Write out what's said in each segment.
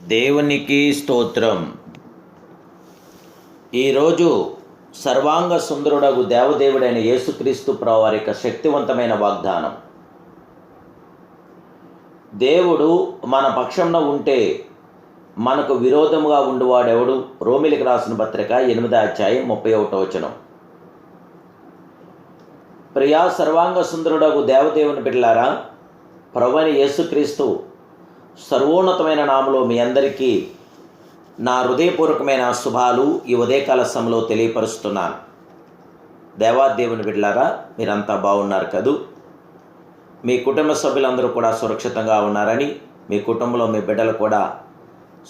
దేవునికి స్తోత్రం. ఈరోజు సర్వాంగ సుందరుడగు దేవదేవుడైన యేసుక్రీస్తు ప్రవారి యొక్క శక్తివంతమైన వాగ్దానం. దేవుడు మన పక్షంలో ఉంటే మనకు విరోధముగా ఉండువాడెవడు? రోమిలికి రాసిన పత్రిక ఎనిమిదో అధ్యాయం ముప్పై ఒకటో వచనం. ప్రియా సర్వాంగ సుందరుడగు దేవదేవుని బిడ్డలారా ప్రవణి యేసుక్రీస్తు సర్వోన్నతమైన నామలో మీ అందరికీ నా హృదయపూర్వకమైన శుభాలు ఈ ఉదయకాల సమయంలో తెలియపరుస్తున్నాను. దేవాదేవుని బిడ్డలారా మీరంతా బాగున్నారు కదూ? మీ కుటుంబ సభ్యులందరూ కూడా సురక్షితంగా ఉన్నారని మీ కుటుంబంలో మీ బిడ్డలు కూడా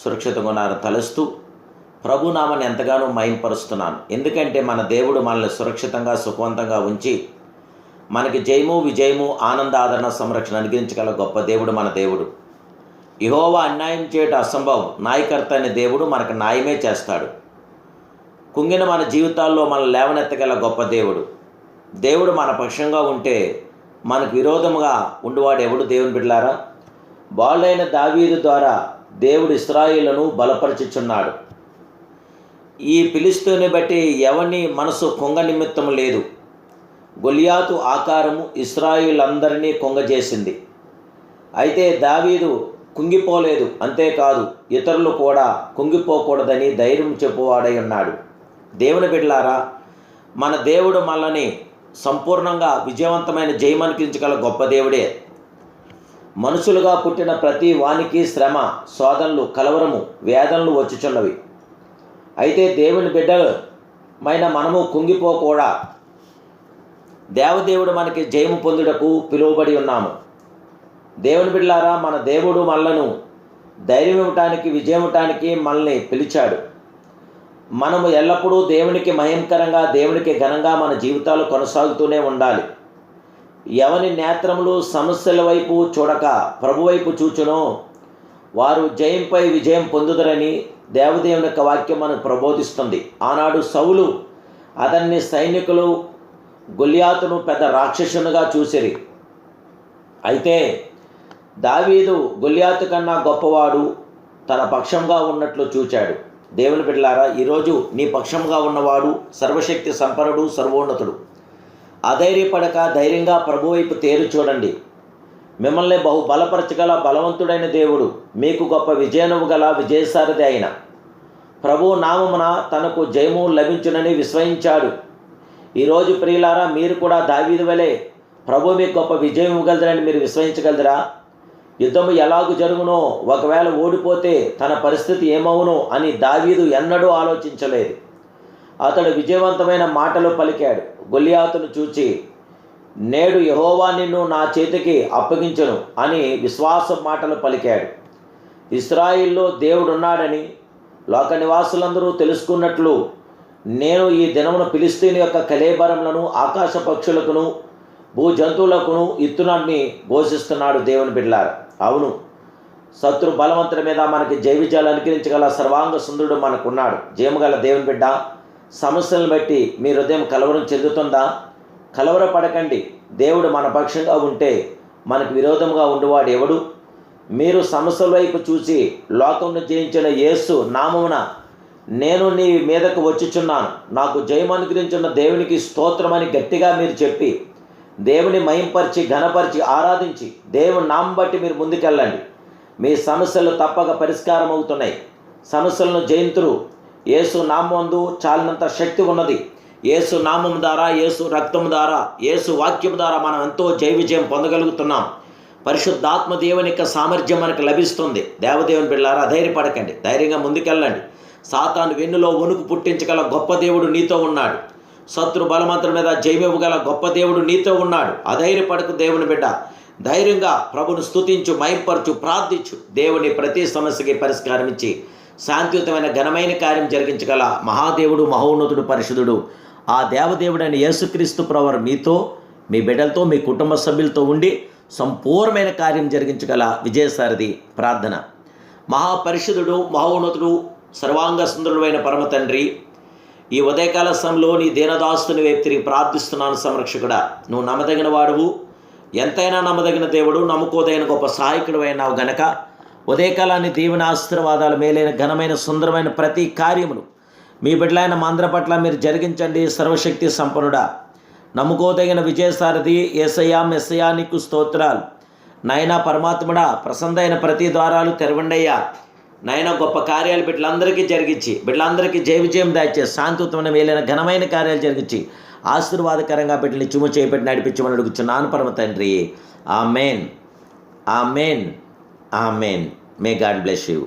సురక్షితంగా ఉన్నారని తలుస్తూ ప్రభునామాన్ని ఎంతగానో మయంపరుస్తున్నాను ఎందుకంటే మన దేవుడు మనల్ని సురక్షితంగా సుఖవంతంగా ఉంచి మనకి జయము విజయము ఆనంద ఆదరణ సంరక్షణ అనుగ్రహించగల గొప్ప దేవుడు మన దేవుడు. ఇహోవా అన్యాయం చేయటం అసంభవం. నాయకర్త అనే దేవుడు మనకు న్యాయమే చేస్తాడు. కుంగిన మన జీవితాల్లో మన లేవనెత్తగల గొప్ప దేవుడు. దేవుడు మన పక్షంగా ఉంటే మనకు విరోధముగా ఉండువాడు ఎవడు దేవుని బిడ్డలారా? బాలైన దావీదు ద్వారా దేవుడు ఇస్రాయిలను బలపరచుచున్నాడు. ఈ పిలుస్తూని బట్టి ఎవని మనసు కొంగ నిమిత్తం లేదు. గొలియాతు ఆకారము ఇస్రాయిలందరినీ కొంగజేసింది. అయితే దావీదు కుంగిపోలేదు. అంతేకాదు ఇతరులు కూడా కుంగిపోకూడదని ధైర్యం చెప్పువాడై ఉన్నాడు. దేవుని బిడ్లారా మన దేవుడు మనల్ని సంపూర్ణంగా విజయవంతమైన జయమనిపించగల గొప్ప దేవుడే. మనుషులుగా పుట్టిన ప్రతి వానికి శ్రమ శోధనలు కలవరము వేదనలు వచ్చుచున్నవి. అయితే దేవుని బిడ్డలమైన మనము కుంగిపోకూడా. దేవదేవుడు మనకి జయము పొందుటకు పిలువబడి ఉన్నాము. దేవుని బిడ్డలారా మన దేవుడు మనలను ధైర్యం ఇవ్వటానికి విజయం ఇవ్వటానికి మనల్ని పిలిచాడు. మనము ఎల్లప్పుడూ దేవునికి మయంకరంగా దేవునికి ఘనంగా మన జీవితాలు కొనసాగుతూనే ఉండాలి. ఎవని నేత్రములు సమస్యల వైపు చూడక ప్రభు వైపు చూచునో వారు జయంపై విజయం పొందుదరని దేవదేవుని యొక్క వాక్యం మనకు ప్రబోధిస్తుంది. ఆనాడు సౌలు అతన్ని సైనికులు గొలియాతును పెద్ద రాక్షసునిగా చూసిరి. అయితే దావీదు గొలియాతు కన్నా గొప్పవాడు తన పక్షంగా ఉన్నట్లు చూచాడు. దేవుని బిడ్డలారా ఈరోజు నీ పక్షంగా ఉన్నవాడు సర్వశక్తి సంపన్నుడు సర్వోన్నతుడు. అధైర్యపడక ధైర్యంగా ప్రభు వైపు తేరు చూడండి. మిమ్మల్ని బహు బలపరచగల బలవంతుడైన దేవుడు మీకు గొప్ప విజయనము గల విజయసారథి అయిన. ప్రభు నామమున తనకు జయము లభించునని విశ్వయించాడు ఈరోజు ప్రియులారా మీరు కూడా దావీదు వలె ప్రభు మీకు గొప్ప విజయం ఇవ్వగలరని మీరు విశ్వయించగలరా యుద్ధము ఎలాగు జరుగునో ఒకవేళ ఓడిపోతే తన పరిస్థితి ఏమవునో అని దావీదు ఎన్నడూ ఆలోచించలేదు. అతడు విజయవంతమైన మాటలు పలికాడు. గొలియాతును చూచి నేడు యహోవా నిన్ను నా చేతికి అప్పగించను అని విశ్వాస మాటలు పలికాడు. ఇస్రాయిల్లో దేవుడున్నాడని లోక నివాసులందరూ తెలుసుకున్నట్లు నేను ఈ దినమున ఫిలిస్తీన్ యొక్క కలేబరములను ఆకాశ పక్షులకును భూ జంతువులకును ఇత్తునాన్ని ఘోషిస్తున్నాడు దేవుని బిడ్లారు అవును. శత్రు బలవంతుల మీద మనకి జై విజయాలు అనుకరించగల సర్వాంగ సుందరుడు మనకున్నాడు. జయముగల దేవుని బిడ్డ సమస్యలను బట్టి మీ హృదయం కలవరం చెందుతుందా? కలవరపడకండి. దేవుడు మన పక్షంగా ఉంటే మనకు విరోధంగా ఉండేవాడు ఎవడు? మీరు సమస్యల వైపు చూసి లోకంను జయించిన యేసు నామమున నేను నీ మీదకు వచ్చుచున్నాను. నాకు జయం అనుగ్రహించిన దేవునికి స్తోత్రమని గట్టిగా మీరు చెప్పి దేవుని మయంపరిచి ఘనపరిచి ఆరాధించి దేవుని నామం బట్టి మీరు ముందుకెళ్ళండి. మీ సమస్యలు తప్పక పరిష్కారం అవుతున్నాయి. సమస్యలను జయంతులు యేసు నామందు చాలినంత శక్తి ఉన్నది. యేసు నామం ద్వారా యేసు రక్తం ద్వారా యేసు వాక్యం ద్వారా మనం ఎంతో జయ విజయం పొందగలుగుతున్నాం. పరిశుద్ధాత్మ దేవుని యొక్క సామర్థ్యం మనకు లభిస్తుంది. దేవదేవుని బిళ్ళారా ధైర్యపడకండి. ధైర్యంగా ముందుకెళ్ళండి. సాతాను వెన్నులో వణుకు పుట్టించగల గొప్ప దేవుడు నీతో ఉన్నాడు. శత్రు బలమంతుల మీద జయమివ్వగల గొప్ప దేవుడు నీతో ఉన్నాడు. అధైర్యపడకు దేవుని బిడ్డ. ధైర్యంగా ప్రభును స్తుతించు మైంపరచు ప్రార్థించు. దేవుని ప్రతి సమస్యకి పరిష్కారం ఇచ్చి శాంతియుతమైన ఘనమైన కార్యం జరిగించగల మహాదేవుడు మహోన్నతుడు పరిశుద్ధుడు ఆ దేవదేవుడైన యేసుక్రీస్తు ప్రవర్ మీతో మీ బిడ్డలతో మీ కుటుంబ సభ్యులతో ఉండి సంపూర్ణమైన కార్యం జరిగించగల విజయసారథి ప్రార్థన. మహాపరిశుద్ధుడు మహోన్నతుడు సర్వాంగ సుందరుడైన పరమ తండ్రి ఈ ఉదయకాల సమయంలో నీ దీనదాస్తుని వైపు తిరిగి ప్రార్థిస్తున్నాను సంరక్షకుడా. నువ్వు నమ్మదగిన వాడువు. ఎంతైనా నమ్మదగిన దేవుడు నమ్ముకోదగిన గొప్ప సహాయకుడు అయినావు గనక. ఉదయకాలాన్ని దీవెన ఆశీర్వాదాలు మేలైన ఘనమైన సుందరమైన ప్రతి కార్యములు మీ బిడ్డలైన మంద్ర పట్ల మీరు జరిగించండి సర్వశక్తి సంపన్నుడా. నమ్ముకోదగిన విజయసారథి ఏసయ్యా మెస్సయా నీకు స్తోత్రాలు. నాయనా పరమాత్ముడా ప్రసన్నైన ప్రతి ద్వారాలు తెరవండయ్యా. నాయన గొప్ప కార్యాలు బిడ్డలందరికీ జరిగించి బిడ్డలందరికీ జయ విజయం దాచే శాంతియుతమైన మేలైన ఘనమైన కార్యాలు జరిగించి ఆశీర్వాదకరంగా బిడ్డని చుము చేపెట్టి నడిపించమని అడుగుచున్నాను పరమ తండ్రి. ఆ మేన్ ఆ మేన్ ఆ man may God bless you